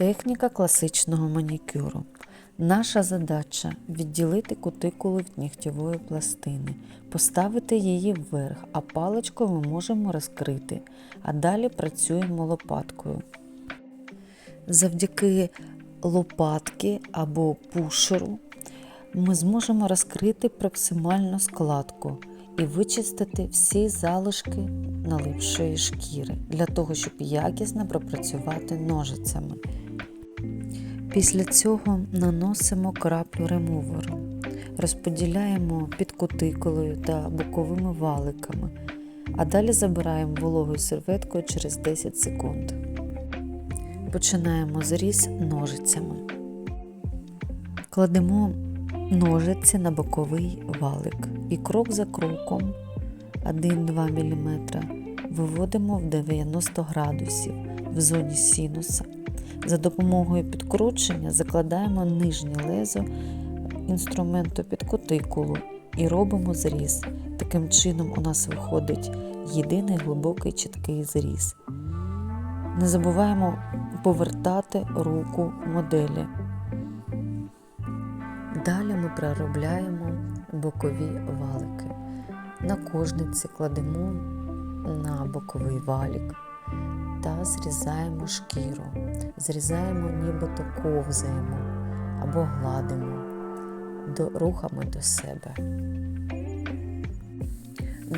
Техніка класичного манікюру. Наша задача відділити кутикулу від нігтєвої пластини, поставити її вверх, а паличкою ми можемо розкрити, а далі працюємо лопаткою. Завдяки лопатки або пушеру ми зможемо розкрити проксимальну складку і вичистити всі залишки налипшої шкіри для того, щоб якісно пропрацювати ножицями. Після цього наносимо краплю ремуверу, розподіляємо під кутикулою та боковими валиками, а далі забираємо вологою серветкою через 10 секунд. Починаємо зріз ножицями. Кладемо ножиці на боковий валик і крок за кроком 1-2 мм виводимо в 90 градусів в зоні синуса. За допомогою підкручення закладаємо нижнє лезо інструменту під кутикулу і робимо зріз. Таким чином у нас виходить єдиний глибокий чіткий зріз. Не забуваємо повертати руку моделі. Далі ми проробляємо бокові валики. На кожниці кладемо на боковий валік та зрізаємо шкіру. Зрізаємо, нібито ковзаємо або гладимо до, рухами до себе.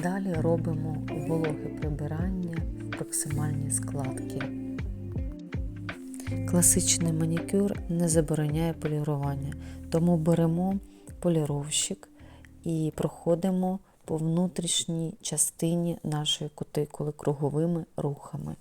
Далі робимо вологе прибирання в проксимальні складки. Класичний манікюр не забороняє полірування, тому беремо поліровщик і проходимо по внутрішній частині нашої кутикули круговими рухами.